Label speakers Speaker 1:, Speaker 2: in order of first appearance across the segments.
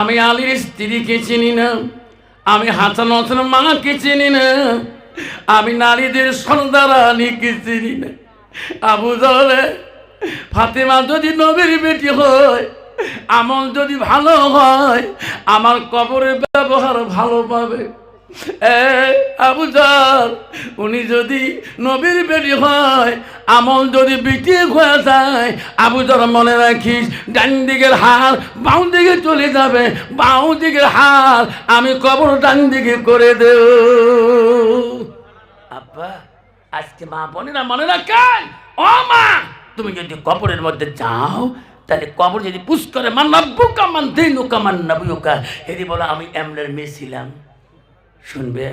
Speaker 1: আমি আলীর স্ত্রীকে চিনি না, আমি হাসান হাসান মাকে চিনি না, আমি নারীদের সন্তারানীকে চিনি না। আবু জলে ফাতেমা যদি নবীর বেটি হয়, আমল যদি ভালো হয়, আমার কবরের ব্যবহার ভালো পাবে। আবু জাল উনি যদি নবীর বেটি হয়, আমল যদি বিটি হয়ে যায়, আবু জাল মনে রাখিস, ডান দিকের হার বাউ দিকে চলে যাবে। বাউ দিকের হার আমি কবর ডান দিকে করে দেব। আব্বা, আজকে মা না মনে রাখেন, ও মা, তুমি যদি কবরের মধ্যে যাও, তাহলে কবর যদি পুষ করে মান নব্বুকা মান দিনুকা, মান নবুকা হেরি বলো, আমি এমনের মেয়ে ছিলাম। শুনবে?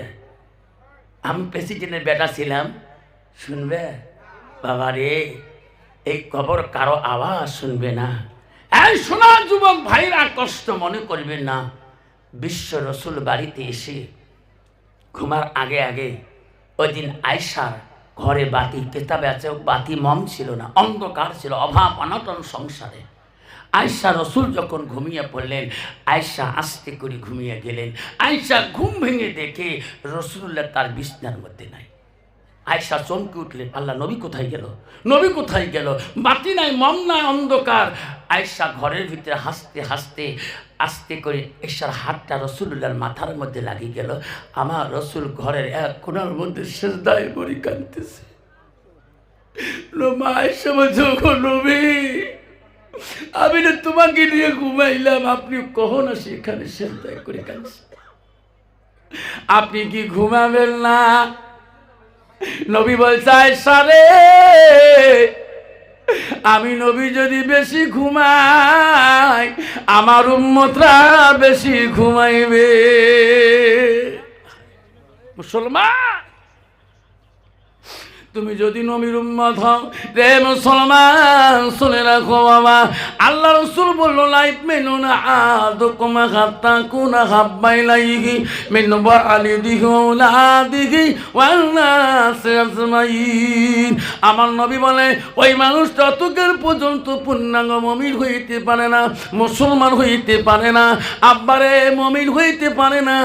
Speaker 1: আমি প্রেসিডেন্টের বেটা ছিলাম, শুনবে? বাবা রে, এই খবর কারও আওয়াজ শুনবে না। এই শোনা, যুবক ভাইরা, কষ্ট মনে করবে না। বিশ্ব রসুল বাড়িতে এসে ঘুমার আগে আগে ওই দিন আয়সার ঘরে বাতি, কেতাবে আছে, বাতি মম ছিল না, অন্ধকার ছিল, অভাব, অনটন সংসারে। আয়সা রসুল যখন ঘুমিয়ে পড়লেন, আয়সা আস্তে করে ঘুমিয়ে গেলেন। আয়সা ঘুম ভেঙে দেখে রসুল্লাহ তার বিছনার মধ্যে নাই। আয়সা চমকে উঠলেন, আল্লাহ, নবী কোথায় গেল? নবী কোথায় গেল? বাতি নাই, মম নাই, অন্ধকার। আয়সা ঘরের ভিতরে হাসতে হাসতে, আস্তে করে এসার হাতটা রসুল্লাহর মাথার মধ্যে লাগিয়ে গেল। আমার রসুল ঘরের এক কোনার মধ্যে সেজদায় পরি কাঁদতেছে। মা আয়সা বলছে, "ওগো নবী আমি না তোমাকে নিয়ে ঘুমাইলাম। আপনি কখন আসি এখানে? সেজদায় করে কাঁদছে আপনি কি ঘুমাবেন না? নবী বলছে আয়সা রে আমি নবী যদি বেশি ঘুমাই, আমার উম্মতরা বেশি ঘুমাইবে। মুসলমান! তুমি যদি নবীর উম্মত হও, রে মুসলমান, শুনে রাখো বাবা। আল্লাহ রসুল বলল, লাইফ মেনু না আদো কমা হাত্তা কুনা হাব্বাই লাইগি মেনু বা আলি দিঘি ওলা দিঘি আমার নবী বলে, ওই মানুষ ততকের পর্যন্ত পূর্ণাঙ্গ মমিন হইতে পারে না, মুসলমান হইতে পারে না, আব্বারে মমিন হইতে পারে না,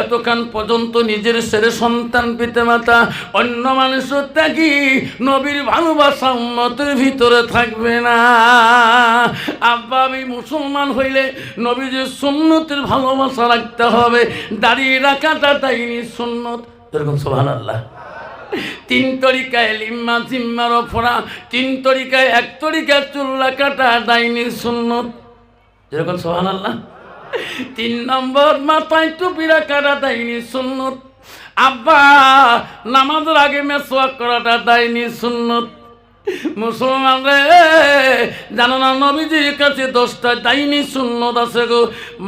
Speaker 1: এতক্ষণ পর্যন্ত নিজের ছেলে সন্তান পিতা মাতা, অন্য মানুষের ত্যাগী নবীর ভালোবাসা উন্নতের ভিতরে থাকবে না? আব্বা, আমি মুসলমান হইলে নবীদের সুন্নতের ভালোবাসা রাখতে হবে। দাঁড়িয়ে রাখাটা তাইনি সুন্নত। এরকম সোহান আল্লাহ তিন তরিকায় লিম্মা জিম্মার ফোড়া তিন তরিকায় এক তরিকায় চুল্লা কাটা ডাইনি সুন্নত। যেরকম সোহান আল্লাহ তিন নম্বর, মাথায় টুপি রাখাটা ডাইনি সুন্নত। আব্বা নামাজের আগে মেসোয়াক করাটা দায়নি সুন্নত। মুসলমান রে জানো না নবীজির কাছে দশটা ডাইনি সুন্নত আছে গো।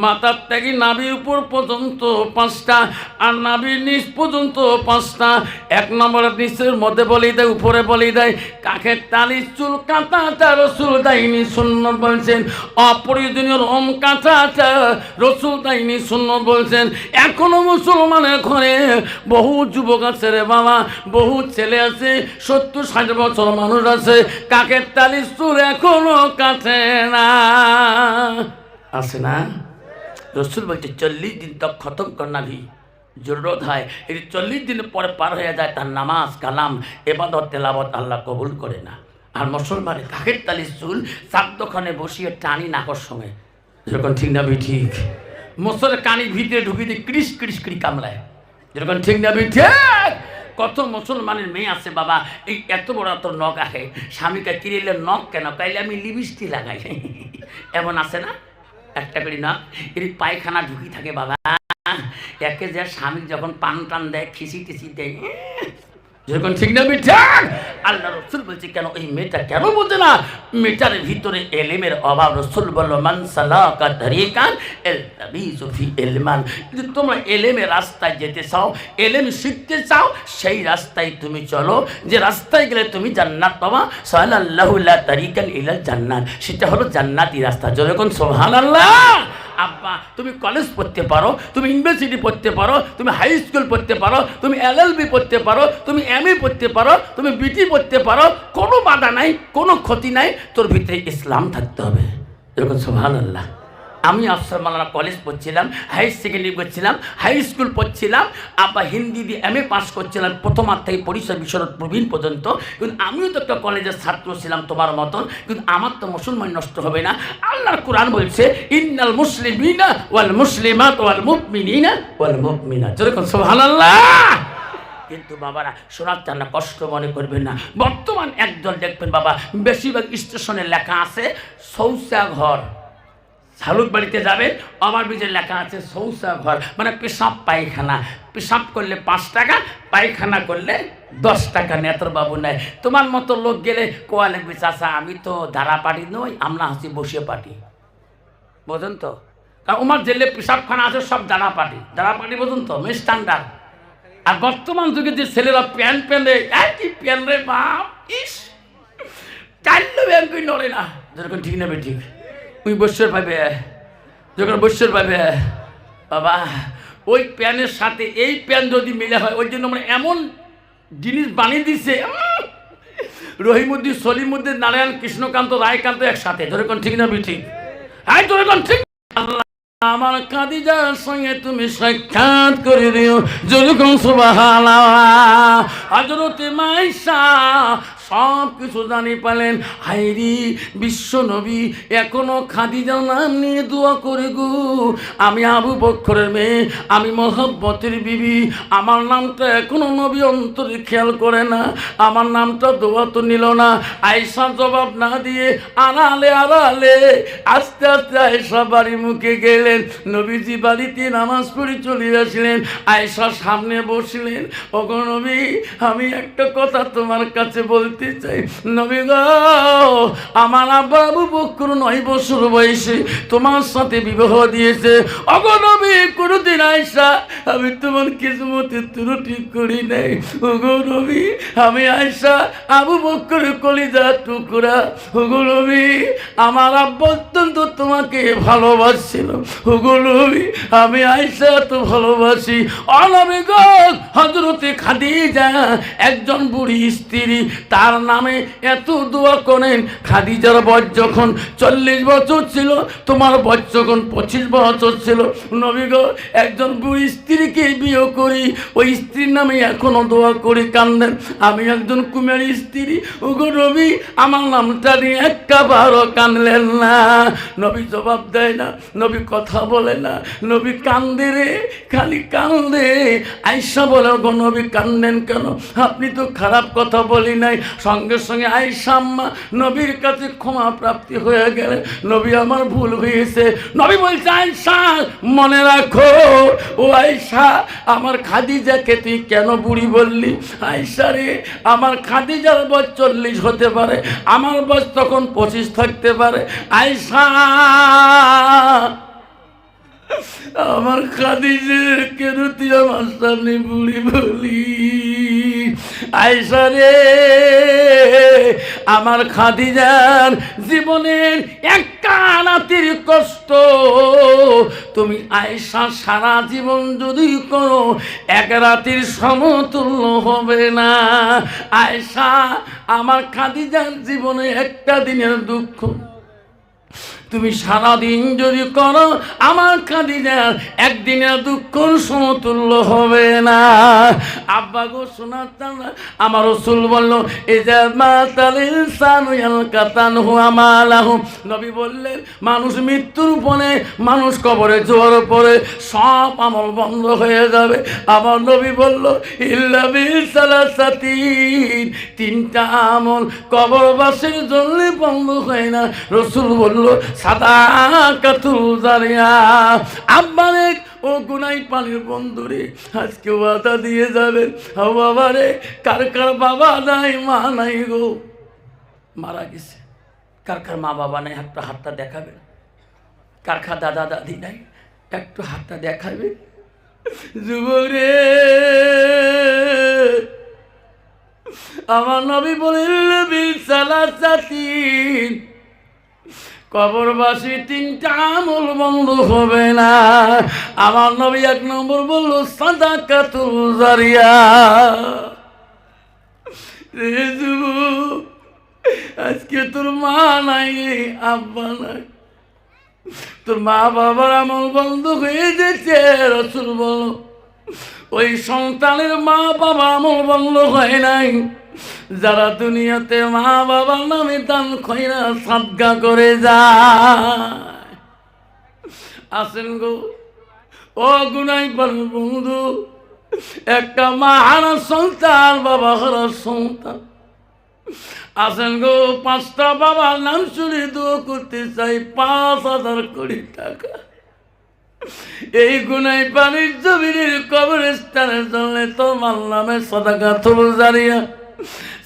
Speaker 1: মাথার ত্যাগী নাভির উপর পর্যন্ত পাঁচটা আর নাভির নিচ পর্যন্ত পাঁচটা। এক নম্বরের নিচের মধ্যে বলি দেয়, উপরে বলি দেয় কাকের তালি চুল কাঁটাটা রসুল ডাইনি সুন্নত বলছেন। অপ্রয়োজনীয় রম কাঁচাটা রসুল ডাইনি সুন্নত বলছেন। এখনও মুসলমানের ঘরে বহু যুবক আছে রে বাবা, বহু ছেলে আছে, সত্তর ষাট বছর মানুষ আছে কাকের তালি চুল এখনও কাছে না। আছে না? রসুল বলছে, চল্লিশ দিন তক খতম করনাভি জরুরত হয়। এই চল্লিশ দিন পরে পার হয়ে যায় তার নামাজ, কালাম, এবাদত তেলাবত আল্লাহ কবুল করে না। আর মুসলমানের কাকের তালি চুল চারদোখানে বসিয়ে টানি নাকর সঙ্গে। যেরকম ঠিক না ঠিক। মোসরের কানি ভিতরে ঢুকি দিয়ে ক্রিস ক্রিস করি কামলায় যেরকম ঠিক না ঠিক। কত মুসলমানের মেয়ে আছে বাবা? এই এত বড় এত নখ আহে। স্বামীকে কিরিলে নখ কেন? তাইলে আমি লিপস্টি লাগাই। এমন আছে না? একটা করি নখ। এর পায়খানা ঢুকি থাকে বাবা। একে যে স্বামী যখন পান টান দেয় খিসি টিসি দেয় যখন ঠিক না ঠিক আল্লাহ রসুল বলছে, কেন এই মেয়েটা কেন বোঝে না? মেয়েটার ভিতরে এলেমের অভাব। রসুল বলল, মান সালাকা তরিকান এল সুফি এলমান। যদি তোমরা এলেমের রাস্তায় যেতে চাও, এলেম শিখতে চাও, সেই রাস্তায় তুমি চলো। যে রাস্তায় গেলে তুমি জান্নাত পাবা। সাল্লাল্লাহুল্লাহ তরিকান ইলাল জান্নাত। সেটা হলো জান্নাতি রাস্তা। যখন সোহান আল্লাহ আব্বা, তুমি কলেজ পড়তে পারো, তুমি ইউনিভার্সিটি পড়তে পারো, তুমি হাই স্কুল পড়তে পারো, তুমি এল এল বি পড়তে পারো, তুমি এম এ পড়তে পারো, তুমি বিটি পড়তে পারো, কোনো বাধা নাই, কোনো ক্ষতি নাই, তোর ভিতরে ইসলাম থাকতে হবে। এরকম সোহান আল্লাহ আমি আফসার মালানা কলেজ পড়ছিলাম হাই সেকেন্ডারি পড়ছিলাম হাই স্কুল পড়ছিলাম, আবার হিন্দি দিয়ে এম এ পাস করছিলাম প্রথমার থেকে পরিচয় বিশরৎ প্রবীণ পর্যন্ত। কিন্তু আমিও তো একটা কলেজের ছাত্র ছিলাম তোমার মতন, কিন্তু আমার তো মুসলমান নষ্ট হবে না। আল্লাহর কোরআন বলছে, ইন্নাল মুসলিমিনা ওয়াল মুসলিমাত ওয়াল মুমিনিনা ওয়াল মুমিনাত। যেরকম সুবহানাল্লাহ। কিন্তু বাবারা, শোনার চান না, কষ্ট মনে করবেন না। বর্তমান একজন দেখবেন বাবা, বেশিরভাগ স্টেশনে লেখা আছে শৌচা শালুক বাড়িতে যাবেন, আমার বীজের লেখা আছে শৌচা ঘর মানে পেশাব পায়খানা। পেশাব করলে পাঁচ টাকা, পায়খানা করলে দশ টাকা, নেতর বাবু নেয়। তোমার মতো লোক গেলে কোয়া লাগবে চাষা আমি তো ধারা পাটি নই, আমরা হাসি বসে পাটি। বোঝেন তো? কারণ আমার জেলে পেশাবখানা আছে, সব দাঁড়া পাটি। দাঁড়া পাটি বোঝেন তো? স্ট্যান্ডার্ড আর বর্তমান যুগে যে ছেলেরা প্যান্ট প্যান্টে একই প্যান্ট রে বাপ, ইস! চাইলে ব্যাংকই নড়ে না। যেরকম ঠিক নেবে ঠিক ওই বৎসর পাবে যখন বৎসর পাবে বাবা, ওই প্যানের সাথে এই প্যান যদি মিলে হয়, ওই জন্য আমরা এমন জিনিস বানিয়ে দিছে! রহিমুদ্দিন, সলিমুদ্দিন, নারায়ণ, কৃষ্ণকান্ত, রায়কান্ত একসাথে যেরকম ঠিক নেবে ঠিক হ্যাঁ যেরকম ঠিক আল্লাহ আমার কাদিজার সঙ্গে তুমি সাক্ষাৎ করে দিও যেরকম সুবাহালা হজরতে মাইশা সব কিছু জানি পালেন। হাইরি বিশ্ব নবী, এখনও খাদিজার নাম নিয়ে দোয়া করে গো। আমি আবু বক্ষরের মেয়ে, আমি মহব্বতের বিবি। আমার নামটা এখনও নবী অন্তরে খেয়াল করে না। আমার নামটা দোয়া তো নিল না। আয়সা জবাব না দিয়ে আড়ালে আড়ালে আস্তে আস্তে আয়সা বাড়ি মুখে গেলেন। নবীজি বাড়িতে নামাজ পড়ে চলে আসলেন। আয়সা সামনে বসলেন। ওগো নবী, আমি একটা কথা তোমার কাছে বলতে চাই, নবী গো, আমার আবু বকর নয় বছর বয়সে তোমার সাথে বিবাহ দিয়েছে। অগো নবী, কোনোদিন আয়সা, আমি তোমার কিসমতে ত্রুটি করি নাই। ওগো নবী, আমি আয়সা আবু বকর কলিজা টুকরা। ওগো নবী, আমার আব্বা অত্যন্ত তোমাকে ভালোবাসছিল। ওগো নবী, আমি আয়সা তো ভালোবাসি। অনবী গো হজরতে খাদিজা, একজন বুড়ি স্ত্রী, তার নামে এত দোয়া করেন। খাদিজার বয়স যখন চল্লিশ বছর ছিল, তোমার বয়স যখন পঁচিশ বছর ছিল। নবী গো, একজন বুড়ি স্ত্রীকে বিয়ে করি, ওই স্ত্রীর নামে এখনও দোয়া করি কান্দেন। আমি একজন কুমেরি স্ত্রী। ওগো নবী, আমার নামটা নিয়ে একটা বারো কানলেন না। নবী জবাব দেয় না, নবী কথা বলে না। নবী কান্দে রে, খালি কান্দে। আইসা বলে গো নবী, কান্দেন কেন? আপনি তো খারাপ কথা বলি নাই। সঙ্গে সঙ্গে আয়সা আম্মা নবীর কাছে ক্ষমা প্রাপ্তি হয়ে গেলে নবী আমার ভুল হয়েছে। নবী বলছে আয়সা মনে রাখো, ও আয়সা আমার খাদিজাকে তুই কেন বুড়ি বললি? আয়সা রে, আমার খাদিজার বয়স চল্লিশ হতে পারে, আমার বয়স তখন পঁচিশ থাকতে পারে। আয়সা আমার খাদিজে, কেন তুই আমার সামনে বুড়ি বলি? আয়সা রে, আমার খাদিজার জীবনের একটা রাতির কষ্ট। তুমি আয়সা সারা জীবন যদি করো এক রাতির সমতুল্য হবে না। আয়সা আমার খাদিজার জীবনে একটা দিনের দুঃখ তুমি সারাদিন যদি করো, আমার খাদিজার একদিনের দুঃখ সমতুল্য হবে না। আব্বা গো শোনার না আমার রসুল বলল এই যে মাতালিল সানুয়াল কাতান হুয়া নবী বললেন, মানুষ মৃত্যুর পরে, মানুষ কবরে জোয়ার পরে সব আমল বন্ধ হয়ে যাবে। আমার নবী বলল তিনটা আমল কবরবাসীর জন্য বন্ধ হয় না। রসুল বলল সাদা কাতুল জারিয়া, আব্বারে, ও গুনাই পানির বন্ধুরে, আজকে ওয়াদা দিয়ে যাবেন। ও বাবা রে কার কার বাবা নাই, মা নাই গো। মারা গেছে। কার কার মা বাবা নাই একটা হাতটা দেখাবেন। কার কার দাদা দাদি নাই, একটু হাতটা দেখাবে যুবরে আমার নবী বলিল বিল সালাসাতিন। কবরবাসী তিনটা আমল বন্ধ হবে না। আমার নবী এক নম্বর বলল সাদা কাতুল জারিয়া আজকে তোর মা নাই, আব্বা নাই। তোর মা বাবার আমল বন্ধ হয়ে যেছে রসুল বলো। ওই সন্তানের মা বাবা আমল বন্ধ হয় নাই। যারা দুনিয়াতে মা বাবার নামে দান খয়রা সাদগা করে যায়। আসেন গো। ও গুনাই বন্ধু, একটা মা হারা সন্তান, বাবা হারা সন্তান। আসেন গো, পাঁচটা বাবার নাম শুনে দো করতে চাই, পাঁচ হাজার কোটি টাকা। এই গুনাই পানির জমিনের কবরস্থানের জন্য তোমার নামে সদাকা তুল জারিয়া।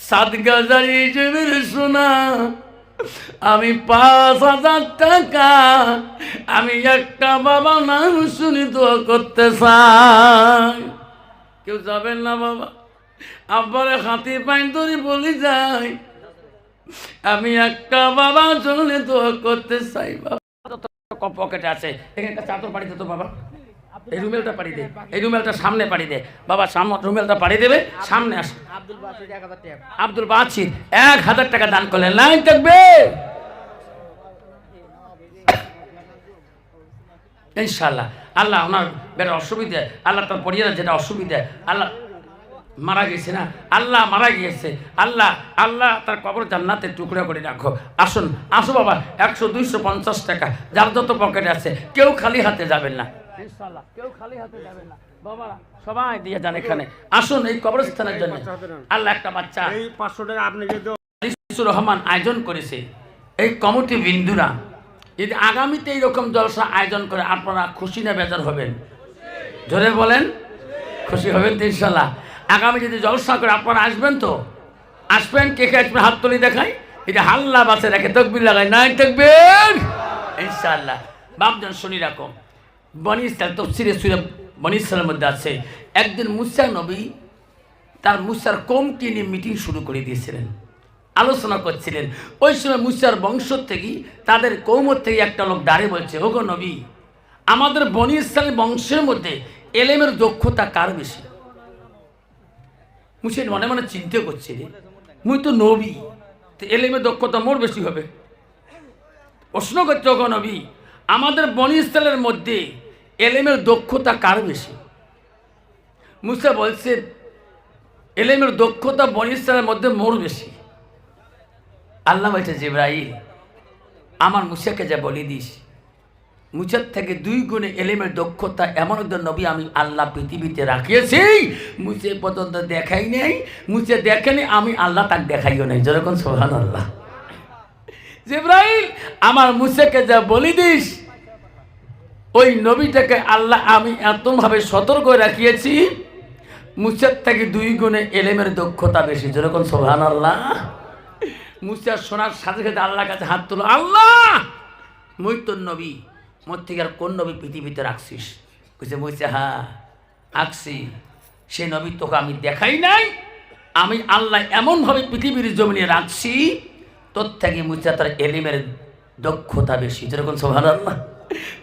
Speaker 1: সাদগা জারিয়ে জমির শোনা আমি পাঁচ হাজার টাকা, আমি একটা বাবা নাম শুনি দোয়া করতে চাই। কেউ যাবেন না বাবা? আব্বারে হাতি পাইন ধরে বলি যাই। আমি একটা বাবা জন্য দোয়া করতে চাই বাবা। পকেটে আছে, এখানকার চাদর পাড়ি তো বাবা। এই রুমেলটা পাড়ি দে। এই রুমেলটা সামনে পাড়ি দে। বাবা সামনে রুমেলটা পাড়ি দেবে সামনে আস।
Speaker 2: আব্দুল
Speaker 1: বাছির এক হাজার টাকা। দান করলেন। লাইন থাকবে। ইনশাল্লাহ আল্লাহ ওনার বেটা অসুবিধা আল্লাহ তার পরিবারের যেটা অসুবিধা আল্লাহ মারা গেছে না? আল্লাহ মারা গিয়েছে। আল্লাহ আল্লাহ তার কবর জান্নাতে টুকরা করে রাখো। আসুন আসো বাবা একশো দুইশো পঞ্চাশ টাকা। যার যত পকেটে আছে কেউ খালি হাতে যাবেন না। ইনশাল্লাহ কেউ খালি হাতে যাবেন না। বাবা সবাই দিয়ে যান এখানে। আসুন এই কবরস্থানের জন্য। আল্লাহ একটা বাচ্চা।
Speaker 3: এই পাঁচশো টাকা আপনি
Speaker 1: রহমান আয়োজন করেছে এই কমিটি বিন্দুরা যদি আগামীতে এইরকম জলসা আয়োজন করে আপনারা খুশি না বেজার হবেন? ধরে বলেন খুশি হবেন তো ইনশাল্লাহ আগামী যদি জলসা করে আপনারা আসবেন তো? আসবেন কে কে আসবেন হাত তুলি দেখাই? এটা হাল্লা বাসে রাখে তকবির লাগাই নাই তকবির? ইনশাল্লাহ বাপজন শুনি রাখো। বনি ইসলাম তফসিরে সুরে বনি ইসলামের মধ্যে আছে। একদিন মুসা নবী তার মুসার কমকে নিয়ে মিটিং শুরু করে দিয়েছিলেন। আলোচনা করছিলেন। ওই সময় মুসার বংশ থেকে তাদের কৌমর থেকে একটা লোক দাঁড়িয়ে বলছে, ওগো নবী, আমাদের বনি ইসলামের বংশের মধ্যে এলেমের দক্ষতা কার বেশি? মুসির মনে মনে চিন্তা করছে রে। মুই তো নবী, তো এলেমের দক্ষতা মোর বেশি হবে। প্রশ্ন করছে, ওগো নবী আমাদের বনি ইসলামের মধ্যে এলেমের দক্ষতা কার বেশি? মুসা বলছে, এলেমের দক্ষতা বনিস্তানের মধ্যে মোর বেশি। আল্লাহ বলছে, জিব্রাইল, আমার মুসাকে যা বলি দিস। মুসার থেকে দুই গুণে এলেমের দক্ষতা এমন একজন নবী আমি আল্লাহ পৃথিবীতে রাখিয়েছি। মুসে পর্যন্ত দেখাই নেই। মুসে দেখেনি, আমি আল্লাহ তাকে দেখাইও নাই। যেরকম সোহান আল্লাহ জিব্রাইল, আমার মুসাকে যা বলি দিস, ওই নবীটাকে আল্লাহ আমি এতভাবে সতর্ক রাখিয়েছি, মুসার থেকে দুই গুণে এলেমের দক্ষতা বেশি। যেরকম সোহান আল্লাহ মুসার শোনার সাথে সাথে আল্লাহর কাছে হাত তুলো। আল্লাহ! মুই তোর নবী, মোর থেকে আর কোন নবী পৃথিবীতে রাখছিস? বুঝছে মুসে হ্যাঁ আঁকছি সে নবী তোকে আমি দেখাই নাই। আমি আল্লাহ এমনভাবে পৃথিবীর জমিনে রাখছি তোর থেকে মুসা তার এলিমের দক্ষতা বেশি। যেরকম সোহান আল্লাহ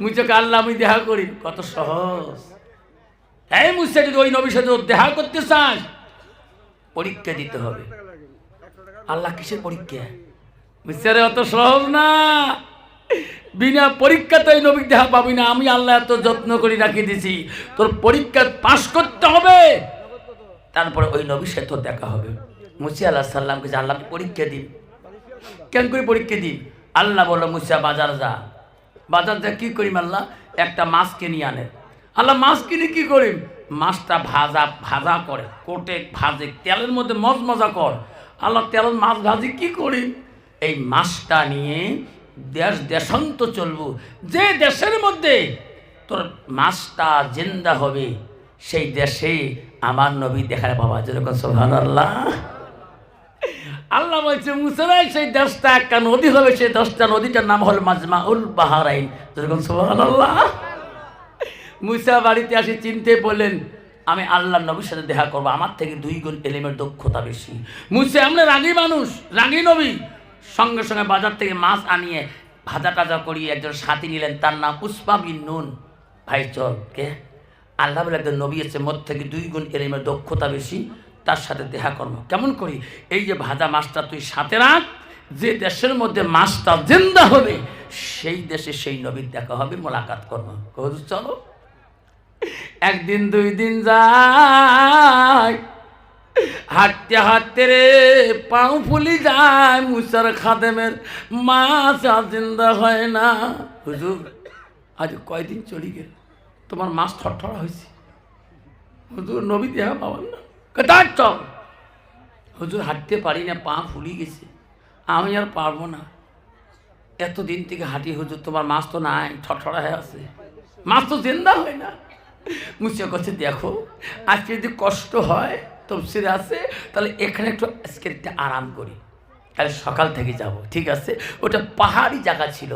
Speaker 1: মুচাকে আল্লাহ আমি দেখা করি? কত সহজ। হ্যাঁ মুসা যদি ওই নবীর সাথে দেখা করতে চাস, পরীক্ষা দিতে হবে। আল্লাহ কিসের পরীক্ষা? মুসারে অত সহজ না। বিনা পরীক্ষাতে ওই নবী দেখা পাবি না। আমি আল্লাহ এত যত্ন করে রাখি দিছি। তোর পরীক্ষা পাশ করতে হবে। তারপরে ওই নবীর সাথে দেখা হবে। মুসি আল্লাহ সাল্লামকে যে আল্লাহ পরীক্ষা দিন। কেন করে পরীক্ষা দিন। আল্লাহ বলল, মুসা, বাজার যা। বাজার যা, কী করিম আল্লাহ? একটা মাছ কিনে আনে। আল্লাহ, মাছ কিনে কী করিম? মাছটা ভাজা ভাজা করে। কোটে ভাজে, তেলের মধ্যে মজ মজা কর। আল্লাহ, তেলের মাছ ভাজি কি করি এই মাছটা নিয়ে দেশ দেশান্ত চলবো। যে দেশের মধ্যে তোর মাছটা জিন্দা হবে, সেই দেশে আমার নবী দেখার বাবা। যেরকম সোহান আল্লাহ আল্লাহ বলছে মুসরাই সেই দশটা, একটা নদী হবে সেই দশটা নদীটার নাম হল মাজমা উল বাহারাইন। যেরকম সোহান আল্লাহ মুসা বাড়িতে আসি, চিনতে বললেন, আমি আল্লাহ নবীর সাথে দেখা করব, আমার থেকে দুই গুণ এলিমের দক্ষতা বেশি। মুসা, আমরা রাগী মানুষ, রাগী নবী। সঙ্গে সঙ্গে বাজার থেকে মাছ আনিয়ে, ভাজা টাজা করিয়ে একজন সাথী নিলেন, তার নাম পুষ্পা বিন নুন। ভাই, চল, কে? আল্লাহ বলে, একজন নবী এসে মদ থেকে দুই গুণ এলিমের দক্ষতা বেশি। তার সাথে দেখা কর্ম কেমন করি? এই যে ভাজা মাছটা তুই সাথে রাখ, যে দেশের মধ্যে মাছটা জিন্দা হবে, সেই দেশে সেই নবীর দেখা হবে, মোলাকাত হুজুর চলো? একদিন দুই দিন যায়, হাঁটতে হাঁটতে রে পাও ফুলি যায়, মুসার খাদেমের মাছ আর জিন্দা হয় না। হুজুর, আজ কয়দিন চলি গেল? তোমার মাছ থরথরা হয়েছে। হুজুর, নবী দেহা পাবেন না। চল হুজুর হাঁটতে পারি না, পা ফুলি গেছে। আমি আর পারব না। এতদিন থেকে হাঁটি হুজুর, তোমার মাছ তো নাই ঠটরা হয়ে আছে। মাছ তো জিন্দা হয় না। মুসিয়া কাছে দেখো, আজকে যদি কষ্ট হয় তফসিরে আছে, তাহলে এখানে একটু আজকে আরাম করি। তাহলে সকাল থেকে যাব, ঠিক আছে? ওটা পাহাড়ি জায়গা ছিল।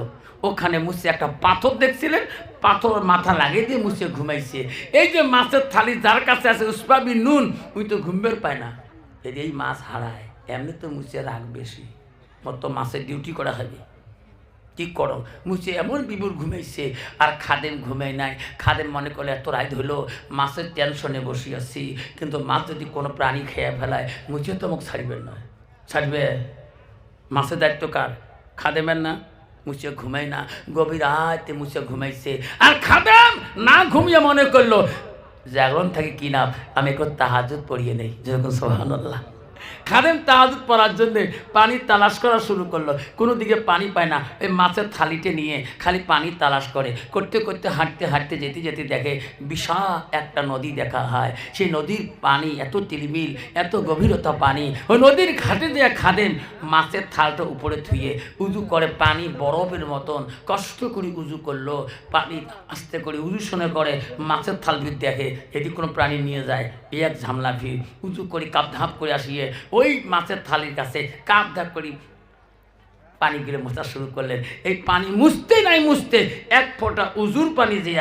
Speaker 1: ওখানে মুসে একটা পাথর দেখছিলেন? পাথর মাথা লাগিয়ে দিয়ে মুসে ঘুমাইছে। এই যে মাছের থালি যার কাছে আছে উসপাবি নুন ওই তো ঘুমবের পায় না। এই এই মাছ হারায়, এমনি তো মুসে রাগ বেশি। মতো মাছের ডিউটি করা হবে। কি করো? মুছে এমন বিবুর ঘুমাইছে, আর খাদেম ঘুমাই নাই। খাদেম মনে করলে, এত রাত হলো, মাছের টেনশনে বসে আছি। কিন্তু মাছ যদি কোনো প্রাণী খেয়ে ফেলায়, মুছে তো মুখ ছাড়বেন না। ছাড়বে? মাছের দায়িত্ব কার? খাদেমের না? মুছে ঘুমাই না। গভীর রাতে মুছে ঘুমাইছে। আর খাদেম না ঘুমিয়ে মনে করল, জাগরণ থাকে কি নাম? আমি একটু তাহাজ পড়িয়ে নেই। যেরকম সোহানুল্লাহ খাদেম তাহাজুদ পড়ার জন্য পানি তালাশ করা শুরু করল। কোনো দিকে পানি পায় না। এই মাছের থালিতে নিয়ে খালি পানি তালাশ করে। করতে করতে হাঁটতে হাঁটতে যেতে যেতে দেখে বিশাল একটা নদী দেখা হয়। সেই নদীর পানি এত তিলমিল, এত গভীরতা পানি। ওই নদীর ঘাটে যে খাদেম মাছের থালটা উপরে থুয়ে উজু করে পানি বরফের মতন কষ্ট করে উজু করল। পানি আস্তে করে উজু শুনে করে মাছের থাল ভিড় দেখে যদি কোনো প্রাণী নিয়ে যায়। এই এক ঝামলা ভিড়। উঁচু করে কাপ ধাপ করে আসিয়ে ওই মাছের থালির কাছে কাপ ধাপ করি পানি গিরে মোছা শুরু করলেন। এই পানি মুছতে নাই মুছতে এক ফোঁটা উজুর পানি যে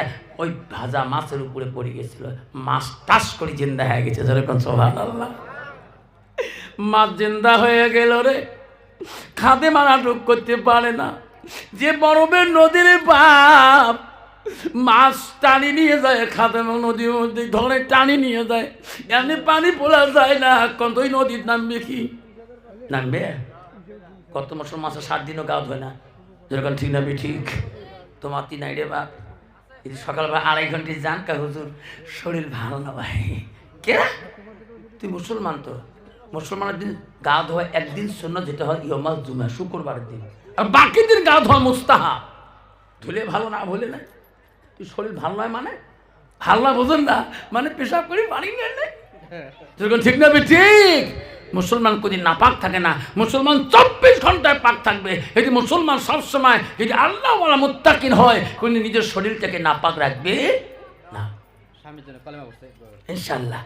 Speaker 1: ওই ভাজা মাছের উপরে পড়ে গেছিল। মাছ টাস করে জিন্দা হয়ে গেছে যেরকম সোহান আল্লাহ মাছ জিন্দা হয়ে গেল রে। খাদে মারা রোগ করতে পারে না। যে বরফের নদীর বাপ মাছ টানি নিয়ে যায় খাদে নদীর মধ্যে ধরে টানি নিয়ে যায়। এমনি পানি পোলা যায় না, কত ওই নদীর নামবে কি? নামবে? কত মাসের মাসে সাত দিনও গা ধোয় না। যেরকম ঠিক নামবে ঠিক। তোমার তিন আইডে বাপ। এই সকালবেলা আড়াই ঘণ্টা যান কা হুজুর। শরীর ভালো না ভাই। কে? তুই মুসলমান তো। মুসলমানের দিন গা ধোয়া একদিন শূন্য যেটা হয় ইয়মাস জুমা, শুক্রবারের দিন। আর বাকি দিন গা ধোয়া মুস্তাহা ধুলে ভালো না ভুলে না। শরীর ভালো নয় মানে? ভালো না বোঝেন না। মানে পেশাব করি পানি যেরকম ঠিক না ঠিক। মুসলমান কোনদিন নাপাক থাকে না। মুসলমান চব্বিশ ঘন্টায় পাক থাকবে। যদি মুসলমান সবসময় যদি আল্লাহ মুত্তাকিন হয় কোনদিন নিজের শরীরটাকে নাপাক রাখবে? না। ইনশাল্লাহ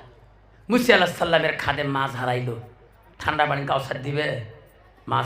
Speaker 1: মুসি আল্লাহ সাল্লামের খাদে মাছ হারাইলো। ঠান্ডা পানি কাউসার দিবে মাছ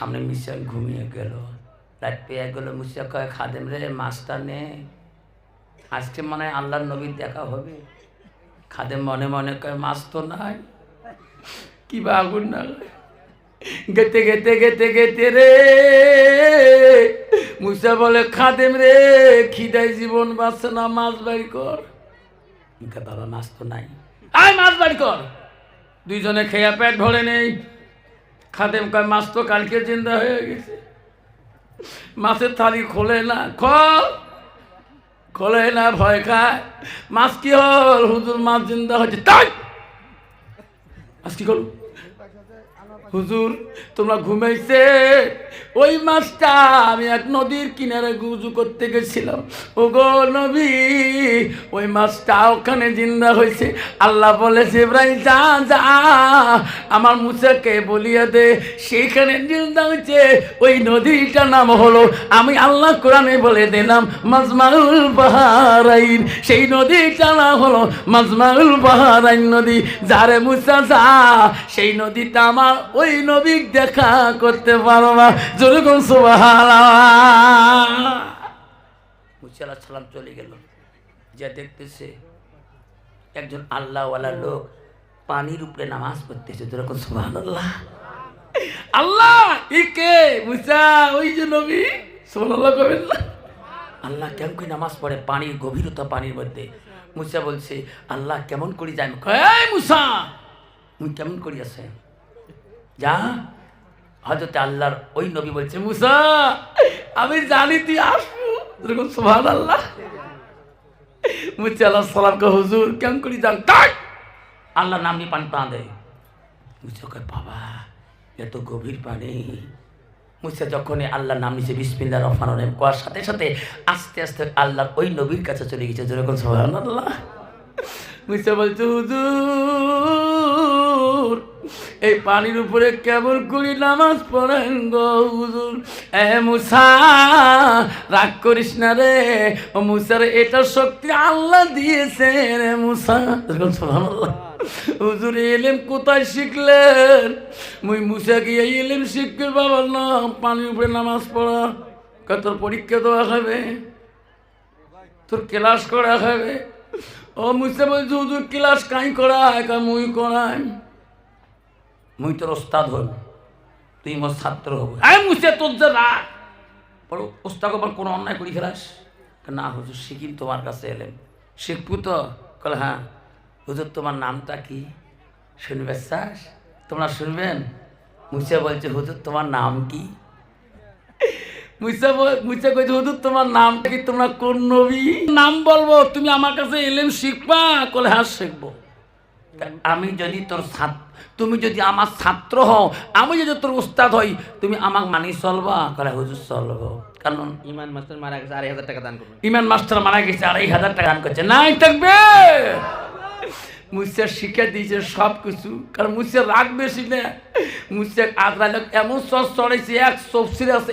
Speaker 1: সামনে মিশিয়া ঘুমিয়ে গেল। রাত পেয়ে গেল, মুসিয়া কয়, খাদেম রে মাছটা নে। আজকে মনে হয় আল্লাহর নবীর দেখা হবে। খাদেম মনে মনে কয়, মাছ তো নাই। কি বা আগুন না গেতে গেতে গেতে গেতে রে। মুসা বলে, খাদেম রে খিদাই জীবন বাঁচছে না, মাছ বাড়ি কর। বাবা, মাছ তো নাই। আয়, মাছ বাড়ি কর। দুইজনে খেয়া পেট ভরে নেই। খাদেম কয়, মাছ তো কালকে জিন্দা হয়ে গেছে। মাছের থালি খোলে না, খোল। খোলে না, ভয় খায়। মাছ কি হল? হুজুর, মাছ জিন্দা হয়েছে। তাই। মাছ কি করল? হুজুর, তোমরা ঘুমাইছে? ওই মাছটা আমি এক নদীর কিনারে গুজু করতে গেছিলাম। ও গো নবী, ওই মাছটা ওখানে জিন্দা হয়েছে আল্লাহ বলেছে ইব্রাহিম যা যা, আমার মুসাকে বলিয়া দে সেইখানে জিন্দা হয়েছে ওই নদীটার নাম হলো, আমি আল্লাহ কোরআনে বলে দিলাম, মাজমাউল বাহারাইন। সেই নদীটার নাম হলো মাজমাউল বাহারাইন নদী। যারে মুসা যা, সেই নদীটা আমার ওই নবী দেখা করতে পারবা যেরকম মুসা আল্লাহ সালাম চলে গেল। যা দেখতেছে, একজন আল্লাহওয়ালা লোক পানির উপরে নামাজ পড়তেছে, যেরকম সুবাহ আল্লাহ আল্লাহ ই কে? মুসা, ওই যে নবী? না। আল্লাহ কেমন করে নামাজ পড়ে? পানির গভীরতা পানির মধ্যে। মুসা বলছে, আল্লাহ কেমন করি যাই মুসা মুই কেমন করি আছে? যা। হয়তো আল্লাহর ওই নবী বলছে, মুসা, আমি জানি তুই আসব। যেরকম সুবহান আল্লাহ মুসা আল্লাহ সালামকে হুজুর, কেমন করি যান? তাক আল্লাহ নাম নিয়ে পানি পা দেয় মুসা কয়, বাবা এত গভীর পানি। মুসা যখন আল্লাহর নাম নিচে বিসমিল্লা রহমান রহিম কোয়ার সাথে সাথে আস্তে আস্তে আল্লাহর ওই নবীর কাছে চলে গেছে, যেরকম সোহান আল্লাহ মুসা বলছে, হুজুর এই পানির উপরে কেবল করি নামাজ পড়েন গো এ মুসা, রাগ করিস না রে। ও মুসার এটা শক্তি আল্লাহ দিয়েছে রে মুসা। আল্লাহ হুজুর এলেম কোথায় শিখলেন? মুই মুসা গিয়ে এলেম শিখবে বাবার না পানির উপরে নামাজ পড়া। তোর পরীক্ষা দেওয়া হবে? তোর ক্লাস করা হবে? ও মুসে বলছে, হুজুর, ক্লাস কাই করা হয় কা মুই করাই মুই তোর ওস্তাদ হল তুই মোর ছাত্র হব। আই মুসে তোর যে রাগ। বড় ওস্তাদ আবার কোনো অন্যায় করি ফেলাস? না হুজুর শিখিম তোমার কাছে এলেন শিখবু তো। কলে হ্যাঁ হুজুর তোমার নামটা কি? শুনবে শ্বাস তোমরা শুনবেন? মুসে বলছে হুজুর তোমার নাম কি? মুসা বল- মুসা কইছে হুজুর তোমার নামটা কি? তোমরা কোন নবী? নাম বলব তুমি আমার কাছে এলেন শিখবা? কলে হ্যাঁ শিখব। আমি যদি তোর ছাত্র তুমি যদি আমার ছাত্র হও আমি যদি তোর উস্তাদ হই তুমি আমাকে মানি চলবা? কলে হুজুর চলবো। কারণ
Speaker 2: ইমান মাস্টার মারা গেছে আড়াই হাজার টাকা দান করবেন।
Speaker 1: ইমান মাস্টার মারা গেছে আড়াই হাজার টাকা দান করছে। নাই থাকবে! মুসিয়া শিখে দিয়েছে সব কিছু কারণ মুসিয়া রাগ বেশি না। মুসিয়া আগ্রা লোক এমন সস চড়াইছে এক সবসির আছে